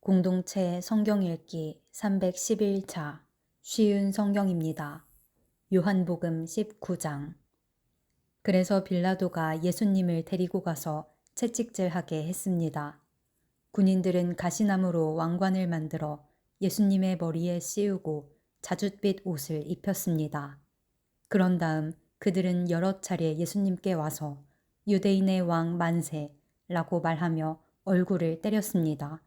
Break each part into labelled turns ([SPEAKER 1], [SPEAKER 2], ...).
[SPEAKER 1] 공동체 성경 읽기 311차 쉬운 성경입니다. 요한복음 19장 그래서 빌라도가 예수님을 데리고 가서 채찍질하게 했습니다. 군인들은 가시나무로 왕관을 만들어 예수님의 머리에 씌우고 자줏빛 옷을 입혔습니다. 그런 다음 그들은 여러 차례 예수님께 와서 유대인의 왕 만세라고 말하며 얼굴을 때렸습니다.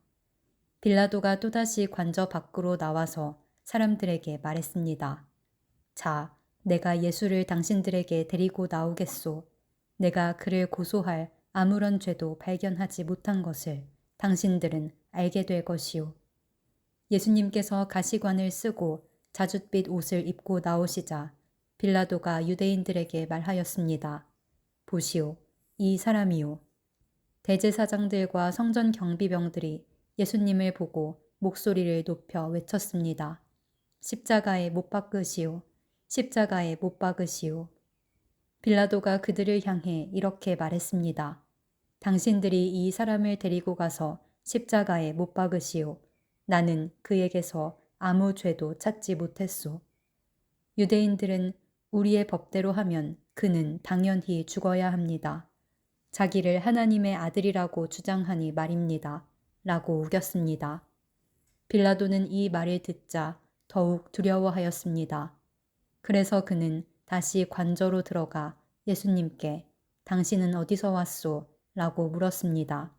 [SPEAKER 1] 빌라도가 또다시 관저 밖으로 나와서 사람들에게 말했습니다. 자, 내가 예수를 당신들에게 데리고 나오겠소. 내가 그를 고소할 아무런 죄도 발견하지 못한 것을 당신들은 알게 될 것이오. 예수님께서 가시관을 쓰고 자줏빛 옷을 입고 나오시자 빌라도가 유대인들에게 말하였습니다. 보시오, 이 사람이오. 대제사장들과 성전 경비병들이 예수님을 보고 목소리를 높여 외쳤습니다. 십자가에 못 박으시오. 십자가에 못 박으시오. 빌라도가 그들을 향해 이렇게 말했습니다. 당신들이 이 사람을 데리고 가서 십자가에 못 박으시오. 나는 그에게서 아무 죄도 찾지 못했소. 유대인들은 우리의 법대로 하면 그는 당연히 죽어야 합니다. 자기를 하나님의 아들이라고 주장하니 말입니다. 라고 우겼습니다. 빌라도는 이 말을 듣자 더욱 두려워하였습니다. 그래서 그는 다시 관저로 들어가 예수님께 당신은 어디서 왔소? 라고 물었습니다.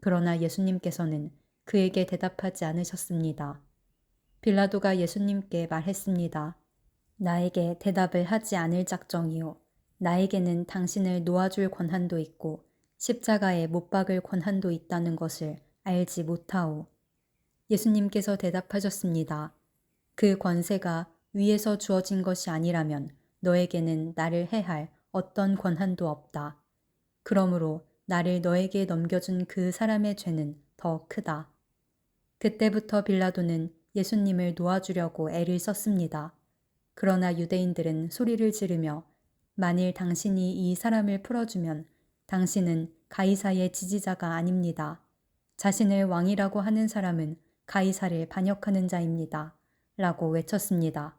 [SPEAKER 1] 그러나 예수님께서는 그에게 대답하지 않으셨습니다. 빌라도가 예수님께 말했습니다. 나에게 대답을 하지 않을 작정이요. 나에게는 당신을 놓아줄 권한도 있고 십자가에 못 박을 권한도 있다는 것을 알지 못하오. 예수님께서 대답하셨습니다. 그 권세가 위에서 주어진 것이 아니라면 너에게는 나를 해할 어떤 권한도 없다. 그러므로 나를 너에게 넘겨준 그 사람의 죄는 더 크다. 그때부터 빌라도는 예수님을 놓아주려고 애를 썼습니다. 그러나 유대인들은 소리를 지르며 만일 당신이 이 사람을 풀어주면 당신은 가이사의 지지자가 아닙니다. 자신을 왕이라고 하는 사람은 가이사를 반역하는 자입니다. 라고 외쳤습니다.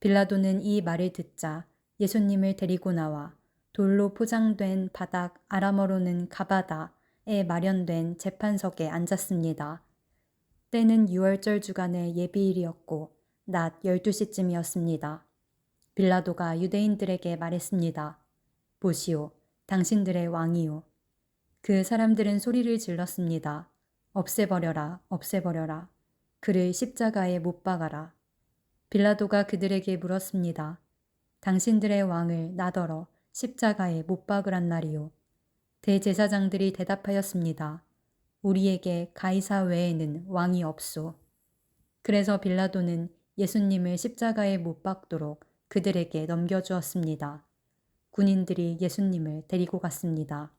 [SPEAKER 1] 빌라도는 이 말을 듣자 예수님을 데리고 나와 돌로 포장된 바닥 아람어로는 가바다에 마련된 재판석에 앉았습니다. 때는 6월절 주간의 예비일이었고 낮 12시쯤이었습니다. 빌라도가 유대인들에게 말했습니다. 보시오, 당신들의 왕이오. 그 사람들은 소리를 질렀습니다. 없애버려라, 없애버려라. 그를 십자가에 못 박아라. 빌라도가 그들에게 물었습니다. 당신들의 왕을 나더러 십자가에 못 박으란 말이오. 대제사장들이 대답하였습니다. 우리에게 가이사 외에는 왕이 없소. 그래서 빌라도는 예수님을 십자가에 못 박도록 그들에게 넘겨주었습니다. 군인들이 예수님을 데리고 갔습니다.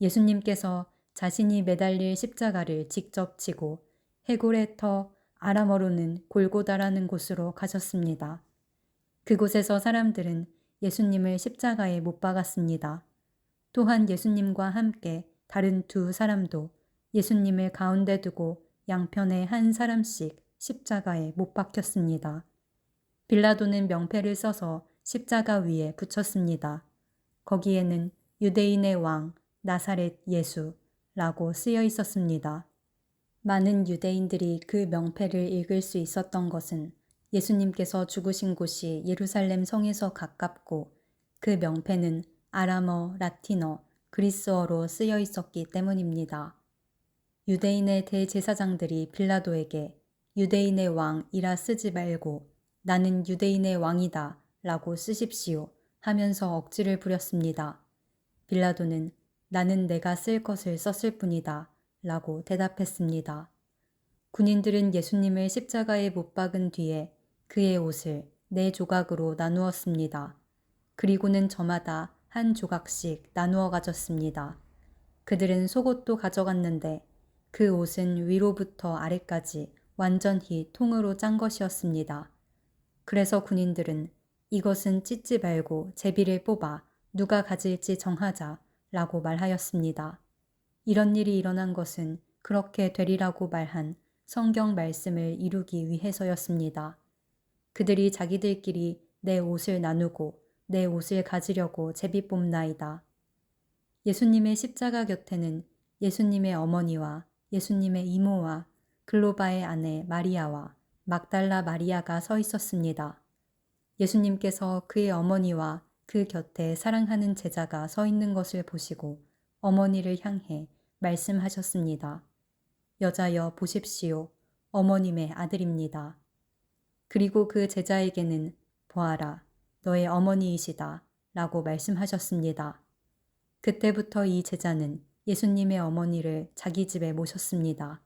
[SPEAKER 1] 예수님께서 자신이 매달릴 십자가를 직접 치고 해골의 터 아람어로는 골고다라는 곳으로 가셨습니다. 그곳에서 사람들은 예수님을 십자가에 못 박았습니다. 또한 예수님과 함께 다른 두 사람도 예수님을 가운데 두고 양편에 한 사람씩 십자가에 못 박혔습니다. 빌라도는 명패를 써서 십자가 위에 붙였습니다. 거기에는 유대인의 왕 나사렛 예수라고 쓰여 있었습니다. 많은 유대인들이 그 명패를 읽을 수 있었던 것은 예수님께서 죽으신 곳이 예루살렘 성에서 가깝고 그 명패는 아람어, 라틴어, 그리스어로 쓰여 있었기 때문입니다. 유대인의 대제사장들이 빌라도에게 유대인의 왕이라 쓰지 말고 나는 유대인의 왕이다 라고 쓰십시오 하면서 억지를 부렸습니다. 빌라도는 나는 내가 쓸 것을 썼을 뿐이다 라고 대답했습니다. 군인들은 예수님을 십자가에 못 박은 뒤에 그의 옷을 네 조각으로 나누었습니다. 그리고는 저마다 한 조각씩 나누어 가졌습니다. 그들은 속옷도 가져갔는데 그 옷은 위로부터 아래까지 완전히 통으로 짠 것이었습니다. 그래서 군인들은 이것은 찢지 말고 제비를 뽑아 누가 가질지 정하자 라고 말하였습니다. 이런 일이 일어난 것은 그렇게 되리라고 말한 성경 말씀을 이루기 위해서였습니다. 그들이 자기들끼리 내 옷을 나누고 내 옷을 가지려고 제비 뽑나이다. 예수님의 십자가 곁에는 예수님의 어머니와 예수님의 이모와 글로바의 아내 마리아와 막달라 마리아가 서 있었습니다. 예수님께서 그의 어머니와 그 곁에 사랑하는 제자가 서 있는 것을 보시고 어머니를 향해 말씀하셨습니다. 여자여 보십시오. 어머님의 아들입니다. 그리고 그 제자에게는 보아라. 너의 어머니이시다. 라고 말씀하셨습니다. 그때부터 이 제자는 예수님의 어머니를 자기 집에 모셨습니다.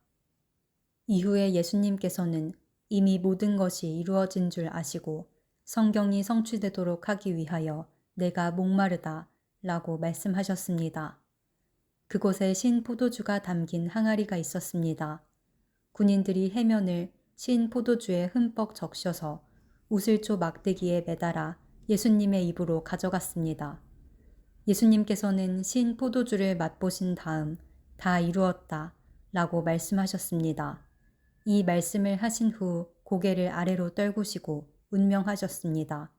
[SPEAKER 1] 이후에 예수님께서는 이미 모든 것이 이루어진 줄 아시고 성경이 성취되도록 하기 위하여 내가 목마르다 라고 말씀하셨습니다. 그곳에 신 포도주가 담긴 항아리가 있었습니다. 군인들이 해면을 신 포도주에 흠뻑 적셔서 우슬조 막대기에 매달아 예수님의 입으로 가져갔습니다. 예수님께서는 신 포도주를 맛보신 다음 다 이루었다 라고 말씀하셨습니다. 이 말씀을 하신 후 고개를 아래로 떨구시고 운명하셨습니다.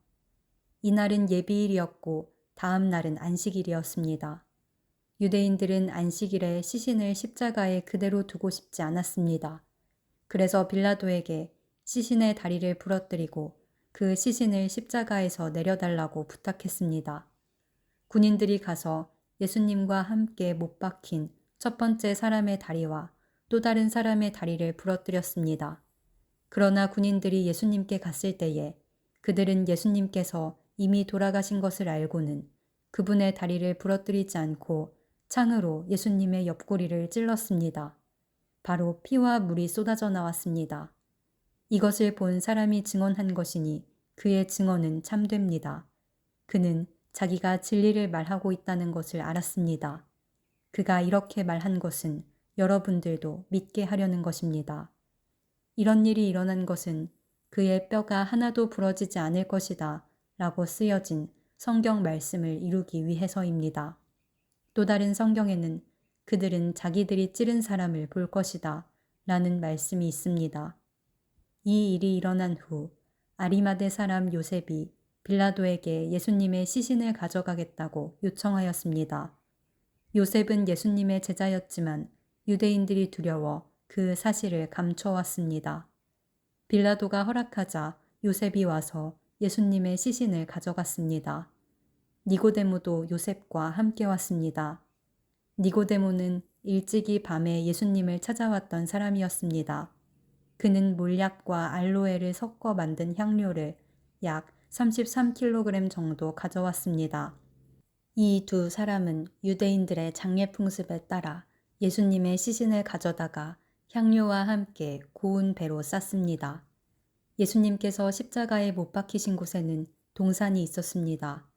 [SPEAKER 1] 이날은 예비일이었고 다음 날은 안식일이었습니다. 유대인들은 안식일에 시신을 십자가에 그대로 두고 싶지 않았습니다. 그래서 빌라도에게 시신의 다리를 부러뜨리고 그 시신을 십자가에서 내려달라고 부탁했습니다. 군인들이 가서 예수님과 함께 못 박힌 첫 번째 사람의 다리와 또 다른 사람의 다리를 부러뜨렸습니다. 그러나 군인들이 예수님께 갔을 때에 그들은 예수님께서 이미 돌아가신 것을 알고는 그분의 다리를 부러뜨리지 않고 창으로 예수님의 옆구리를 찔렀습니다. 바로 피와 물이 쏟아져 나왔습니다. 이것을 본 사람이 증언한 것이니 그의 증언은 참됩니다. 그는 자기가 진리를 말하고 있다는 것을 알았습니다. 그가 이렇게 말한 것은 여러분들도 믿게 하려는 것입니다. 이런 일이 일어난 것은 그의 뼈가 하나도 부러지지 않을 것이다 라고 쓰여진 성경 말씀을 이루기 위해서입니다. 또 다른 성경에는 그들은 자기들이 찌른 사람을 볼 것이다 라는 말씀이 있습니다. 이 일이 일어난 후 아리마대 사람 요셉이 빌라도에게 예수님의 시신을 가져가겠다고 요청하였습니다. 요셉은 예수님의 제자였지만 유대인들이 두려워 그 사실을 감춰왔습니다. 빌라도가 허락하자 요셉이 와서 예수님의 시신을 가져갔습니다. 니고데모도 요셉과 함께 왔습니다. 니고데모는 일찍이 밤에 예수님을 찾아왔던 사람이었습니다. 그는 몰약과 알로에를 섞어 만든 향료를 약 33kg 정도 가져왔습니다. 이 두 사람은 유대인들의 장례 풍습에 따라 예수님의 시신을 가져다가 향료와 함께 고운 배로 쌌습니다. 예수님께서 십자가에 못 박히신 곳에는 동산이 있었습니다.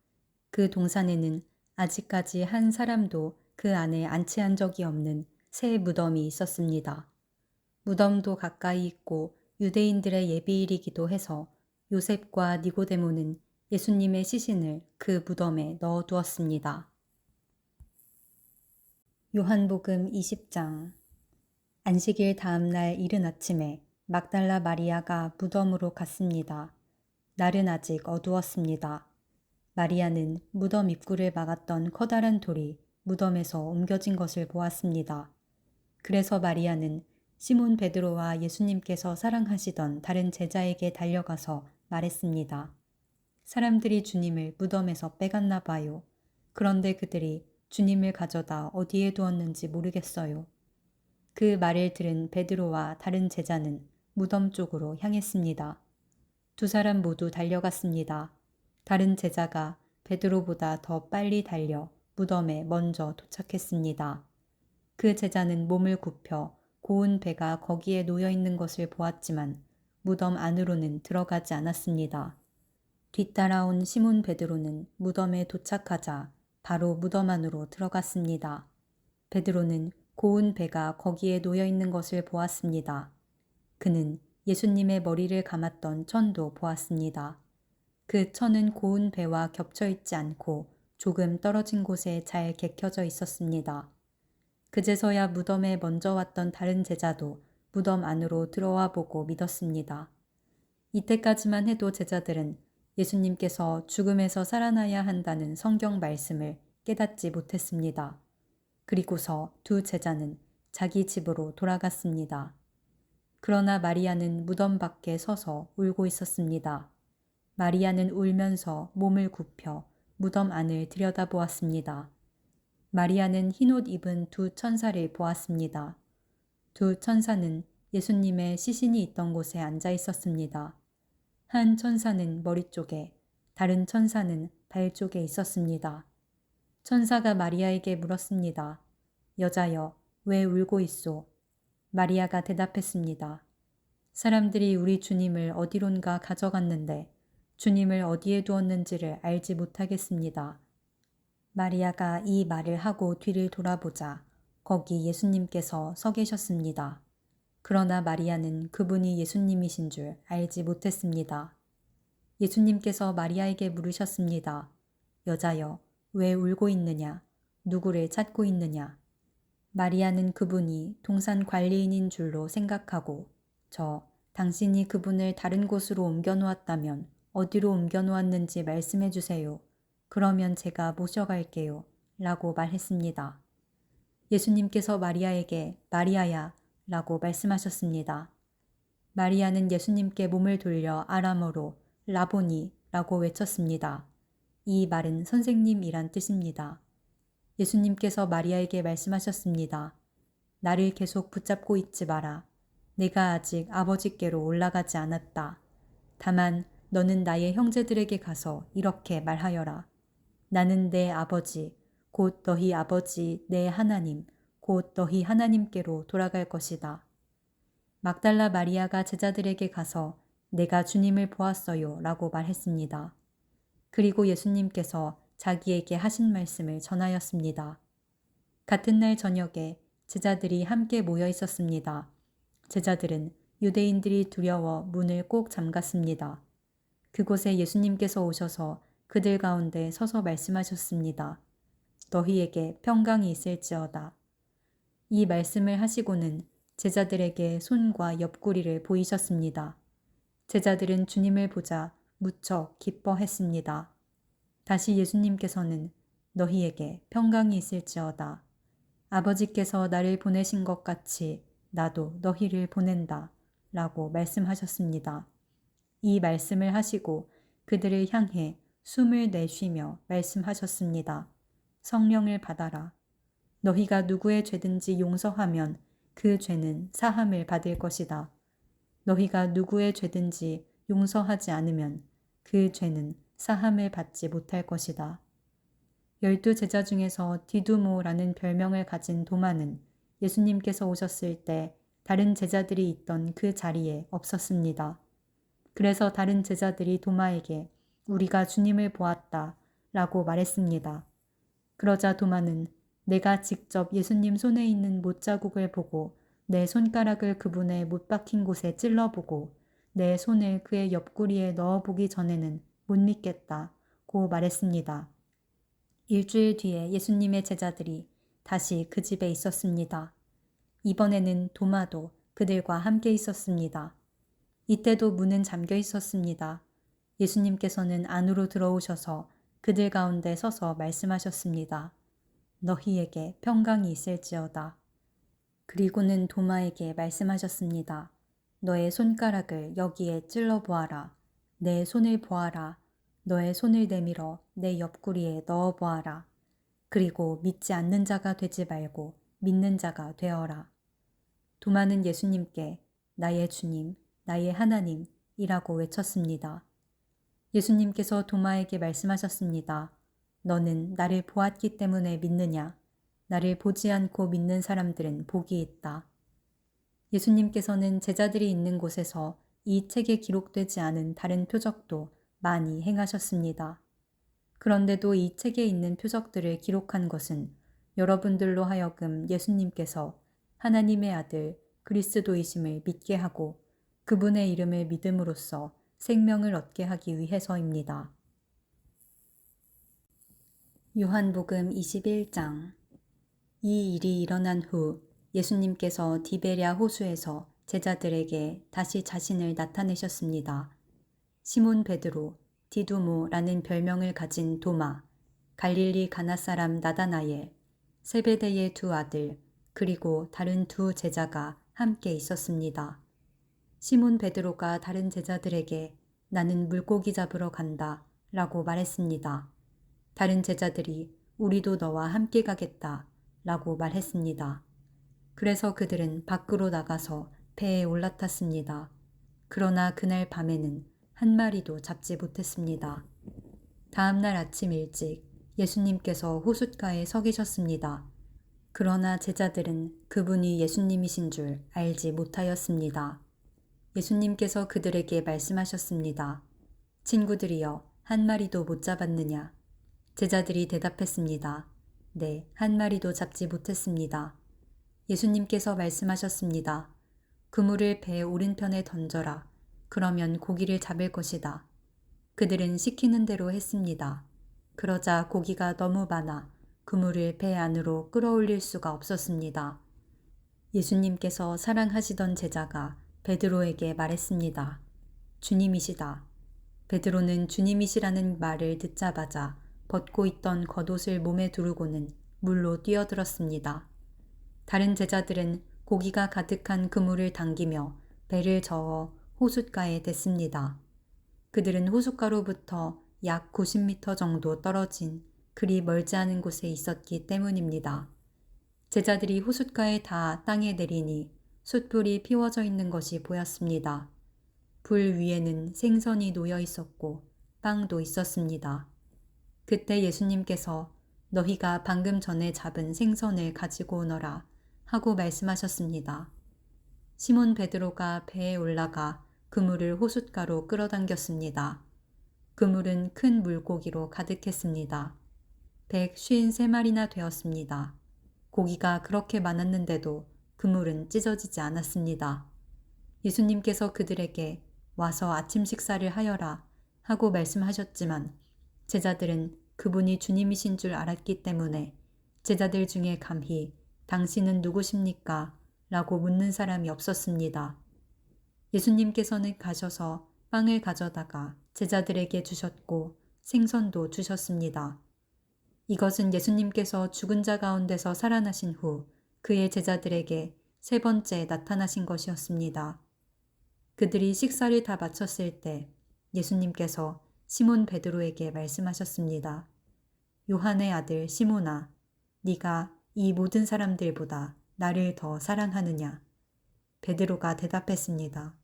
[SPEAKER 1] 그 동산에는 아직까지 한 사람도 그 안에 안치한 적이 없는 새 무덤이 있었습니다. 무덤도 가까이 있고 유대인들의 예비일이기도 해서 요셉과 니고데모는 예수님의 시신을 그 무덤에 넣어 두었습니다. 요한복음 20장 안식일 다음 날 이른 아침에 막달라 마리아가 무덤으로 갔습니다. 날은 아직 어두웠습니다. 마리아는 무덤 입구를 막았던 커다란 돌이 무덤에서 옮겨진 것을 보았습니다. 그래서 마리아는 시몬 베드로와 예수님께서 사랑하시던 다른 제자에게 달려가서 말했습니다. 사람들이 주님을 무덤에서 빼갔나 봐요. 그런데 그들이 주님을 가져다 어디에 두었는지 모르겠어요. 그 말을 들은 베드로와 다른 제자는 무덤 쪽으로 향했습니다. 두 사람 모두 달려갔습니다. 다른 제자가 베드로보다 더 빨리 달려 무덤에 먼저 도착했습니다. 그 제자는 몸을 굽혀 고운 배가 거기에 놓여 있는 것을 보았지만 무덤 안으로는 들어가지 않았습니다. 뒤따라온 시몬 베드로는 무덤에 도착하자 바로 무덤 안으로 들어갔습니다. 베드로는 고운 배가 거기에 놓여 있는 것을 보았습니다. 그는 예수님의 머리를 감았던 천도 보았습니다. 그 천은 고운 배와 겹쳐 있지 않고 조금 떨어진 곳에 잘 개켜져 있었습니다. 그제서야 무덤에 먼저 왔던 다른 제자도 무덤 안으로 들어와 보고 믿었습니다. 이때까지만 해도 제자들은 예수님께서 죽음에서 살아나야 한다는 성경 말씀을 깨닫지 못했습니다. 그리고서 두 제자는 자기 집으로 돌아갔습니다. 그러나 마리아는 무덤 밖에 서서 울고 있었습니다. 마리아는 울면서 몸을 굽혀 무덤 안을 들여다보았습니다. 마리아는 흰옷 입은 두 천사를 보았습니다. 두 천사는 예수님의 시신이 있던 곳에 앉아 있었습니다. 한 천사는 머리 쪽에, 다른 천사는 발 쪽에 있었습니다. 천사가 마리아에게 물었습니다. 여자여, 왜 울고 있소? 마리아가 대답했습니다. 사람들이 우리 주님을 어디론가 가져갔는데 주님을 어디에 두었는지를 알지 못하겠습니다. 마리아가 이 말을 하고 뒤를 돌아보자 거기 예수님께서 서 계셨습니다. 그러나 마리아는 그분이 예수님이신 줄 알지 못했습니다. 예수님께서 마리아에게 물으셨습니다. 여자여, 왜 울고 있느냐? 누구를 찾고 있느냐? 마리아는 그분이 동산 관리인인 줄로 생각하고 저 당신이 그분을 다른 곳으로 옮겨 놓았다면 어디로 옮겨 놓았는지 말씀해 주세요. 그러면 제가 모셔갈게요. 라고 말했습니다. 예수님께서 마리아에게 마리아야 라고 말씀하셨습니다. 마리아는 예수님께 몸을 돌려 아람어로 라보니 라고 외쳤습니다. 이 말은 선생님이란 뜻입니다. 예수님께서 마리아에게 말씀하셨습니다. 나를 계속 붙잡고 있지 마라. 내가 아직 아버지께로 올라가지 않았다. 다만 너는 나의 형제들에게 가서 이렇게 말하여라. 나는 내 아버지, 곧 너희 아버지 내 하나님, 곧 너희 하나님께로 돌아갈 것이다. 막달라 마리아가 제자들에게 가서 내가 주님을 보았어요 라고 말했습니다. 그리고 예수님께서 자기에게 하신 말씀을 전하였습니다. 같은 날 저녁에 제자들이 함께 모여 있었습니다. 제자들은 유대인들이 두려워 문을 꼭 잠갔습니다. 그곳에 예수님께서 오셔서 그들 가운데 서서 말씀하셨습니다. 너희에게 평강이 있을지어다. 이 말씀을 하시고는 제자들에게 손과 옆구리를 보이셨습니다. 제자들은 주님을 보자 무척 기뻐했습니다. 다시 예수님께서는 너희에게 평강이 있을지어다. 아버지께서 나를 보내신 것 같이 나도 너희를 보낸다. 라고 말씀하셨습니다. 이 말씀을 하시고 그들을 향해 숨을 내쉬며 말씀하셨습니다. 성령을 받아라. 너희가 누구의 죄든지 용서하면 그 죄는 사함을 받을 것이다. 너희가 누구의 죄든지 용서하지 않으면 그 죄는 사함을 받지 못할 것이다. 열두 제자 중에서 디두모라는 별명을 가진 도마는 예수님께서 오셨을 때 다른 제자들이 있던 그 자리에 없었습니다. 그래서 다른 제자들이 도마에게 우리가 주님을 보았다 라고 말했습니다. 그러자 도마는 내가 직접 예수님 손에 있는 못자국을 보고 내 손가락을 그분의 못 박힌 곳에 찔러보고 내 손을 그의 옆구리에 넣어보기 전에는 못 믿겠다 고 말했습니다. 일주일 뒤에 예수님의 제자들이 다시 그 집에 있었습니다. 이번에는 도마도 그들과 함께 있었습니다. 이때도 문은 잠겨 있었습니다. 예수님께서는 안으로 들어오셔서 그들 가운데 서서 말씀하셨습니다. 너희에게 평강이 있을지어다. 그리고는 도마에게 말씀하셨습니다. 너의 손가락을 여기에 찔러 보아라. 내 손을 보아라. 너의 손을 내밀어 내 옆구리에 넣어 보아라. 그리고 믿지 않는 자가 되지 말고 믿는 자가 되어라. 도마는 예수님께 나의 주님, 나의 하나님이라고 외쳤습니다. 예수님께서 도마에게 말씀하셨습니다. 너는 나를 보았기 때문에 믿느냐? 나를 보지 않고 믿는 사람들은 복이 있다. 예수님께서는 제자들이 있는 곳에서 이 책에 기록되지 않은 다른 표적도 많이 행하셨습니다. 그런데도 이 책에 있는 표적들을 기록한 것은 여러분들로 하여금 예수님께서 하나님의 아들 그리스도이심을 믿게 하고 그분의 이름을 믿음으로써 생명을 얻게 하기 위해서입니다. 요한복음 21장 이 일이 일어난 후 예수님께서 디베랴 호수에서 제자들에게 다시 자신을 나타내셨습니다. 시몬 베드로, 디두모라는 별명을 가진 도마, 갈릴리 가나 사람 나다나엘, 세베대의 두 아들, 그리고 다른 두 제자가 함께 있었습니다. 시몬 베드로가 다른 제자들에게 나는 물고기 잡으러 간다 라고 말했습니다. 다른 제자들이 우리도 너와 함께 가겠다 라고 말했습니다. 그래서 그들은 밖으로 나가서 배에 올라탔습니다. 그러나 그날 밤에는 한 마리도 잡지 못했습니다. 다음 날 아침 일찍 예수님께서 호숫가에 서 계셨습니다. 그러나 제자들은 그분이 예수님이신 줄 알지 못하였습니다. 예수님께서 그들에게 말씀하셨습니다. 친구들이여, 한 마리도 못 잡았느냐? 제자들이 대답했습니다. 네, 한 마리도 잡지 못했습니다. 예수님께서 말씀하셨습니다. 그물을 배 오른편에 던져라. 그러면 고기를 잡을 것이다. 그들은 시키는 대로 했습니다. 그러자 고기가 너무 많아 그물을 배 안으로 끌어올릴 수가 없었습니다. 예수님께서 사랑하시던 제자가 베드로에게 말했습니다. 주님이시다. 베드로는 주님이시라는 말을 듣자마자 벗고 있던 겉옷을 몸에 두르고는 물로 뛰어들었습니다. 다른 제자들은 고기가 가득한 그물을 당기며 배를 저어 호숫가에 댔습니다. 그들은 호숫가로부터 약 90m 정도 떨어진 그리 멀지 않은 곳에 있었기 때문입니다. 제자들이 호숫가에 다 땅에 내리니 숯불이 피워져 있는 것이 보였습니다. 불 위에는 생선이 놓여 있었고 빵도 있었습니다. 그때 예수님께서 너희가 방금 전에 잡은 생선을 가지고 오너라 하고 말씀하셨습니다. 시몬 베드로가 배에 올라가 그물을 호숫가로 끌어당겼습니다. 그물은 큰 물고기로 가득했습니다. 153마리나 되었습니다. 고기가 그렇게 많았는데도 그물은 찢어지지 않았습니다. 예수님께서 그들에게 와서 아침 식사를 하여라 하고 말씀하셨지만 제자들은 그분이 주님이신 줄 알았기 때문에 제자들 중에 감히 당신은 누구십니까? 라고 묻는 사람이 없었습니다. 예수님께서는 가셔서 빵을 가져다가 제자들에게 주셨고 생선도 주셨습니다. 이것은 예수님께서 죽은 자 가운데서 살아나신 후 그의 제자들에게 세 번째 나타나신 것이었습니다. 그들이 식사를 다 마쳤을 때 예수님께서 시몬 베드로에게 말씀하셨습니다. 요한의 아들 시몬아, 네가 이 모든 사람들보다 나를 더 사랑하느냐? 베드로가 대답했습니다.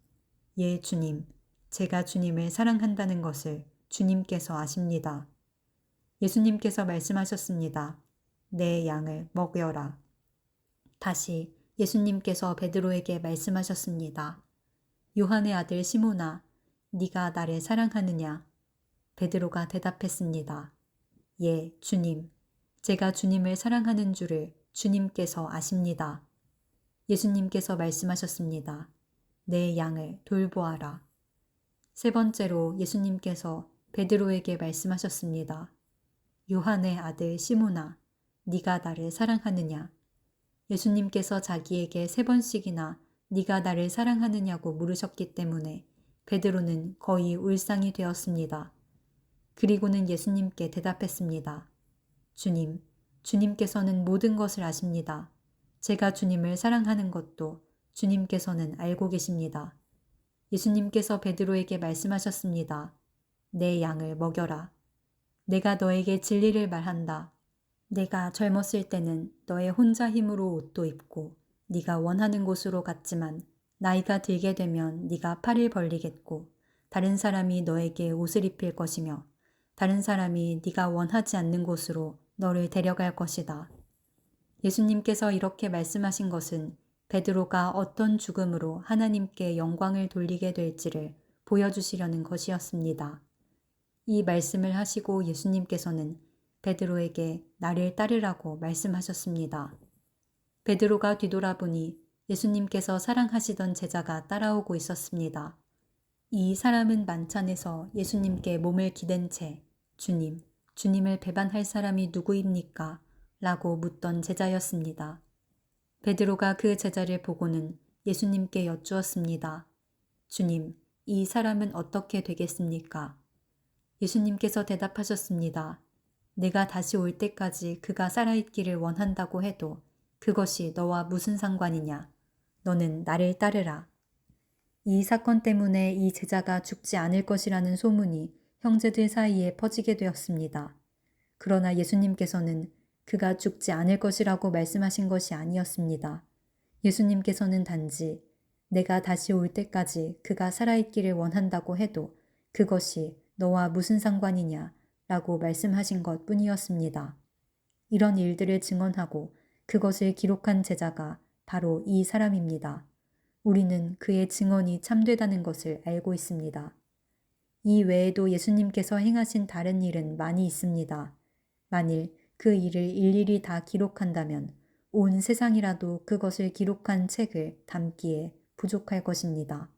[SPEAKER 1] 예, 주님. 제가 주님을 사랑한다는 것을 주님께서 아십니다. 예수님께서 말씀하셨습니다. 내 양을 먹여라. 다시 예수님께서 베드로에게 말씀하셨습니다. 요한의 아들 시모나, 네가 나를 사랑하느냐? 베드로가 대답했습니다. 예, 주님. 제가 주님을 사랑하는 줄을 주님께서 아십니다. 예수님께서 말씀하셨습니다. 내 양을 돌보아라. 세 번째로 예수님께서 베드로에게 말씀하셨습니다. 요한의 아들 시모나, 네가 나를 사랑하느냐? 예수님께서 자기에게 세 번씩이나 네가 나를 사랑하느냐고 물으셨기 때문에 베드로는 거의 울상이 되었습니다. 그리고는 예수님께 대답했습니다. 주님, 주님께서는 모든 것을 아십니다. 제가 주님을 사랑하는 것도 주님께서는 알고 계십니다. 예수님께서 베드로에게 말씀하셨습니다. 내 양을 먹여라. 내가 너에게 진리를 말한다. 내가 젊었을 때는 너의 혼자 힘으로 옷도 입고 네가 원하는 곳으로 갔지만 나이가 들게 되면 네가 팔을 벌리겠고 다른 사람이 너에게 옷을 입힐 것이며 다른 사람이 네가 원하지 않는 곳으로 너를 데려갈 것이다. 예수님께서 이렇게 말씀하신 것은 베드로가 어떤 죽음으로 하나님께 영광을 돌리게 될지를 보여주시려는 것이었습니다. 이 말씀을 하시고 예수님께서는 베드로에게 나를 따르라고 말씀하셨습니다. 베드로가 뒤돌아보니 예수님께서 사랑하시던 제자가 따라오고 있었습니다. 이 사람은 만찬에서 예수님께 몸을 기댄 채 주님, 주님을 배반할 사람이 누구입니까? 라고 묻던 제자였습니다. 베드로가 그 제자를 보고는 예수님께 여쭈었습니다. 주님, 이 사람은 어떻게 되겠습니까? 예수님께서 대답하셨습니다. 내가 다시 올 때까지 그가 살아있기를 원한다고 해도 그것이 너와 무슨 상관이냐? 너는 나를 따르라. 이 사건 때문에 이 제자가 죽지 않을 것이라는 소문이 형제들 사이에 퍼지게 되었습니다. 그러나 예수님께서는 그가 죽지 않을 것이라고 말씀하신 것이 아니었습니다. 예수님께서는 단지 내가 다시 올 때까지 그가 살아있기를 원한다고 해도 그것이 너와 무슨 상관이냐 라고 말씀하신 것 뿐이었습니다. 이런 일들을 증언하고 그것을 기록한 제자가 바로 이 사람입니다. 우리는 그의 증언이 참되다는 것을 알고 있습니다. 이 외에도 예수님께서 행하신 다른 일은 많이 있습니다. 만일 그 일을 일일이 다 기록한다면 온 세상이라도 그것을 기록한 책을 담기에 부족할 것입니다.